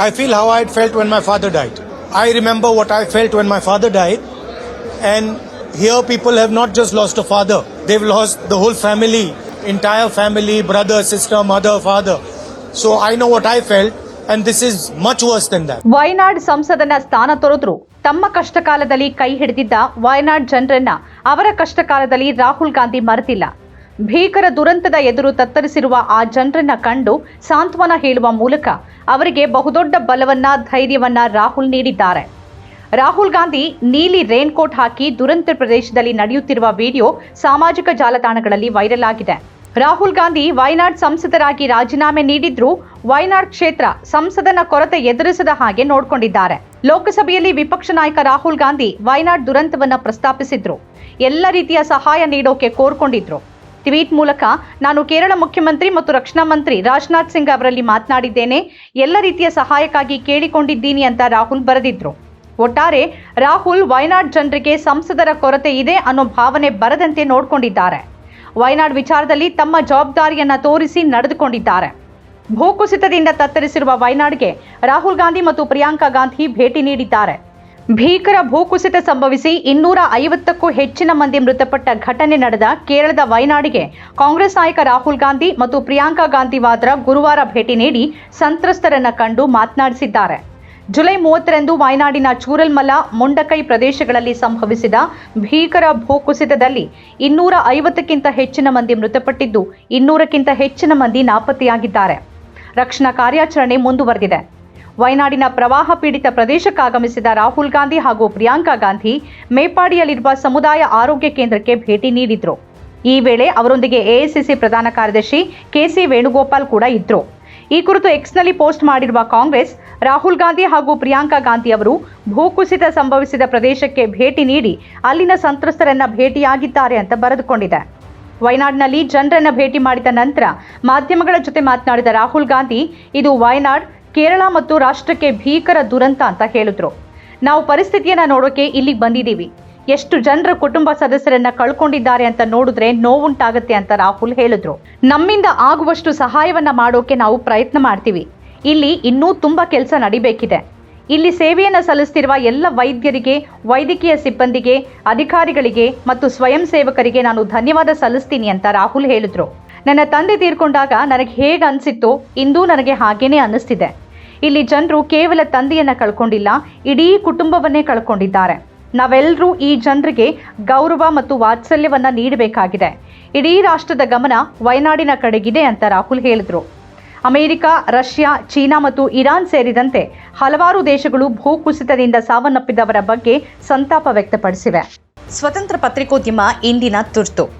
I feel how I felt when my father died. I remember what I felt when my father died, and here people have not just lost a father, they've lost the whole family, entire family, brother, sister, mother, father. So I know what I felt, and this is much worse than that. Wayanad ಸಂಸದನ ಸ್ಥಾನ ತೊರೆದ್ರು ತಮ್ಮ ಕಷ್ಟಕಾಲದಲ್ಲಿ ಕೈ ಹಿಡಿದಿದ್ದ ವಯನಾಡ್ ಜನರನ್ನ ಅವರ ಕಷ್ಟಕಾಲದಲ್ಲಿ ರಾಹುಲ್ ಗಾಂಧಿ ಮರೆತಿಲ್ಲ ಭೀಕರ ದುರಂತದ ಎದುರು ತತ್ತರಿಸಿರುವ ಆ ಜನರನ್ನ ಕಂಡು ಸಾಂತ್ವನ ಹೇಳುವ ಮೂಲಕ ಅವರಿಗೆ ಬಹುದೊಡ್ಡ ಬಲವನ್ನ, ಧೈರ್ಯವನ್ನ ರಾಹುಲ್ ನೀಡಿದ್ದಾರೆ. ರಾಹುಲ್ ಗಾಂಧಿ ನೀಲಿ ರೇನ್ಕೋಟ್ ಹಾಕಿ ದುರಂತ ಪ್ರದೇಶದಲ್ಲಿ ನಡೆಯುತ್ತಿರುವ ವಿಡಿಯೋ ಸಾಮಾಜಿಕ ಜಾಲತಾಣಗಳಲ್ಲಿ ವೈರಲ್ ಆಗಿದೆ. ರಾಹುಲ್ ಗಾಂಧಿ ವಯನಾಡ್ ಸಂಸದರಾಗಿ ರಾಜೀನಾಮೆ ನೀಡಿದ್ರು ವಯನಾಡ್ ಕ್ಷೇತ್ರ ಸಂಸದನ ಕೊರತೆ ಎದುರಿಸದ ಹಾಗೆ ನೋಡಿಕೊಂಡಿದ್ದಾರೆ. ಲೋಕಸಭೆಯಲ್ಲಿ ವಿಪಕ್ಷ ನಾಯಕ ರಾಹುಲ್ ಗಾಂಧಿ ವಯನಾಡ್ ದುರಂತವನ್ನ ಪ್ರಸ್ತಾಪಿಸಿದ್ರು. ಎಲ್ಲ ರೀತಿಯ ಸಹಾಯ ನೀಡೋಕೆ ಕೋರ್ಕೊಂಡಿದ್ರು. ಟ್ವೀಟ್ ಮೂಲಕ ನಾನು ಕೇರಳ ಮುಖ್ಯಮಂತ್ರಿ ಮತ್ತು ರಕ್ಷಣಾ ಮಂತ್ರಿ ರಾಜನಾಥ್ ಸಿಂಗ್ ಅವರಲ್ಲಿ ಮಾತನಾಡಿದ್ದೇನೆ. ಎಲ್ಲ ರೀತಿಯ ಸಹಾಯಕ್ಕಾಗಿ ಕೇಳಿಕೊಂಡಿದ್ದೀನಿ ಅಂತ ರಾಹುಲ್ ಬರೆದಿದ್ರು. ಒಟ್ಟಾರೆ ರಾಹುಲ್ ವಯನಾಡ್ ಜನರಿಗೆ ಸಂಸದರ ಕೊರತೆ ಇದೆ ಅನ್ನೋ ಭಾವನೆ ಬರದಂತೆ ನೋಡಿಕೊಂಡಿದ್ದಾರೆ. ವಯನಾಡ್ ವಿಚಾರದಲ್ಲಿ ತಮ್ಮ ಜವಾಬ್ದಾರಿಯನ್ನು ತೋರಿಸಿ ನಡೆದುಕೊಂಡಿದ್ದಾರೆ. ಭೂಕುಸಿತದಿಂದ ತತ್ತರಿಸಿರುವ ವಯನಾಡ್ಗೆ ರಾಹುಲ್ ಗಾಂಧಿ ಮತ್ತು ಪ್ರಿಯಾಂಕಾ ಗಾಂಧಿ ಭೇಟಿ ನೀಡಿದ್ದಾರೆ. ಭೀಕರ ಭೂಕುಸಿತ ಸಂಭವಿಸಿ ಇನ್ನೂರ ಐವತ್ತಕ್ಕೂ ಹೆಚ್ಚಿನ ಮಂದಿ ಮೃತಪಟ್ಟ ಘಟನೆ ನಡೆದ ಕೇರಳದ ವಯನಾಡಿಗೆ ಕಾಂಗ್ರೆಸ್ ನಾಯಕ ರಾಹುಲ್ ಗಾಂಧಿ ಮತ್ತು ಪ್ರಿಯಾಂಕಾ ಗಾಂಧಿ ವಾದ್ರಾ ಗುರುವಾರ ಭೇಟಿ ನೀಡಿ ಸಂತ್ರಸ್ತರನ್ನ ಕಂಡು ಮಾತನಾಡಿಸಿದ್ದಾರೆ. ಜುಲೈ ಮೂವತ್ತರಂದು ವಯನಾಡಿನ ಚೂರಲ್ಮಲ, ಮುಂಡಕೈ ಪ್ರದೇಶಗಳಲ್ಲಿ ಸಂಭವಿಸಿದ ಭೀಕರ ಭೂಕುಸಿತದಲ್ಲಿ ಇನ್ನೂರ ಐವತ್ತಕ್ಕಿಂತ ಹೆಚ್ಚಿನ ಮಂದಿ ಮೃತಪಟ್ಟಿದ್ದು, ಇನ್ನೂರಕ್ಕಿಂತ ಹೆಚ್ಚಿನ ಮಂದಿ ನಾಪತ್ತೆಯಾಗಿದ್ದಾರೆ. ರಕ್ಷಣಾ ಕಾರ್ಯಾಚರಣೆ ಮುಂದುವರೆದಿದೆ. ವಯನಾಡಿನ ಪ್ರವಾಹ ಪೀಡಿತ ಪ್ರದೇಶಕ್ಕಾಗಮಿಸಿದ ರಾಹುಲ್ ಗಾಂಧಿ ಹಾಗೂ ಪ್ರಿಯಾಂಕಾ ಗಾಂಧಿ ಮೇಪಾಡಿಯಲ್ಲಿರುವ ಸಮುದಾಯ ಆರೋಗ್ಯ ಕೇಂದ್ರಕ್ಕೆ ಭೇಟಿ ನೀಡಿದ್ರು. ಈ ವೇಳೆ ಅವರೊಂದಿಗೆ ಎಐಸಿಸಿ ಪ್ರಧಾನ ಕಾರ್ಯದರ್ಶಿ ಕೆಸಿ ವೇಣುಗೋಪಾಲ್ ಕೂಡ ಇದ್ರು. ಈ ಕುರಿತು ಎಕ್ಸ್ನಲ್ಲಿ ಪೋಸ್ಟ್ ಮಾಡಿರುವ ಕಾಂಗ್ರೆಸ್, ರಾಹುಲ್ ಗಾಂಧಿ ಹಾಗೂ ಪ್ರಿಯಾಂಕಾ ಗಾಂಧಿ ಅವರು ಭೂಕುಸಿತ ಸಂಭವಿಸಿದ ಪ್ರದೇಶಕ್ಕೆ ಭೇಟಿ ನೀಡಿ ಅಲ್ಲಿನ ಸಂತ್ರಸ್ತರನ್ನ ಭೇಟಿಯಾಗಿದ್ದಾರೆ ಅಂತ ಬರೆದುಕೊಂಡಿದೆ. ವಯನಾಡ್ನಲ್ಲಿ ಜನರನ್ನ ಭೇಟಿ ಮಾಡಿದ ನಂತರ ಮಾಧ್ಯಮಗಳ ಜೊತೆ ಮಾತನಾಡಿದ ರಾಹುಲ್ ಗಾಂಧಿ, ಇದು ವಯನಾಡ್ ಕೇರಳ ಮತ್ತು ರಾಷ್ಟ್ರಕ್ಕೆ ಭೀಕರ ದುರಂತ ಅಂತ ಹೇಳಿದ್ರು. ನಾವು ಪರಿಸ್ಥಿತಿಯನ್ನ ನೋಡೋಕೆ ಇಲ್ಲಿಗೆ ಬಂದಿದ್ದೀವಿ. ಎಷ್ಟು ಜನರ ಕುಟುಂಬ ಸದಸ್ಯರನ್ನ ಕಳ್ಕೊಂಡಿದ್ದಾರೆ ಅಂತ ನೋಡಿದ್ರೆ ನೋವುಂಟಾಗತ್ತೆ ಅಂತ ರಾಹುಲ್ ಹೇಳಿದ್ರು. ನಮ್ಮಿಂದ ಆಗುವಷ್ಟು ಸಹಾಯವನ್ನ ಮಾಡೋಕೆ ನಾವು ಪ್ರಯತ್ನ ಮಾಡ್ತೀವಿ. ಇಲ್ಲಿ ಇನ್ನೂ ತುಂಬಾ ಕೆಲಸ ನಡಿಬೇಕಿದೆ. ಇಲ್ಲಿ ಸೇವೆಯನ್ನ ಸಲ್ಲಿಸ್ತಿರುವ ಎಲ್ಲ ವೈದ್ಯರಿಗೆ, ವೈದ್ಯಕೀಯ ಸಿಬ್ಬಂದಿಗೆ, ಅಧಿಕಾರಿಗಳಿಗೆ ಮತ್ತು ಸ್ವಯಂ ಸೇವಕರಿಗೆ ನಾನು ಧನ್ಯವಾದ ಸಲ್ಲಿಸ್ತೀನಿ ಅಂತ ರಾಹುಲ್ ಹೇಳಿದ್ರು. ನನ್ನ ತಂದೆ ತೀರ್ಕೊಂಡಾಗ ನನಗೆ ಹೇಗೆ ಅನಿಸಿತ್ತು ಇಂದು ನನಗೆ ಹಾಗೇನೇ ಅನ್ನಿಸ್ತಿದೆ. ಇಲ್ಲಿ ಜನರು ಕೇವಲ ತಂದೆಯನ್ನು ಕಳ್ಕೊಂಡಿಲ್ಲ, ಇಡೀ ಕುಟುಂಬವನ್ನೇ ಕಳ್ಕೊಂಡಿದ್ದಾರೆ. ನಾವೆಲ್ಲರೂ ಈ ಜನರಿಗೆ ಗೌರವ ಮತ್ತು ವಾತ್ಸಲ್ಯವನ್ನು ನೀಡಬೇಕಾಗಿದೆ. ಇಡೀ ರಾಷ್ಟ್ರದ ಗಮನ ವಯನಾಡಿನ ಕಡೆಗಿದೆ ಅಂತ ರಾಹುಲ್ ಹೇಳಿದ್ರು. ಅಮೆರಿಕ, ರಷ್ಯಾ, ಚೀನಾ ಮತ್ತು ಇರಾನ್ ಸೇರಿದಂತೆ ಹಲವಾರು ದೇಶಗಳು ಭೂಕುಸಿತದಿಂದ ಸಾವನ್ನಪ್ಪಿದವರ ಬಗ್ಗೆ ಸಂತಾಪ ವ್ಯಕ್ತಪಡಿಸಿವೆ. ಸ್ವತಂತ್ರ ಪತ್ರಿಕೋದ್ಯಮ ಇಂದಿನ ತುರ್ತು.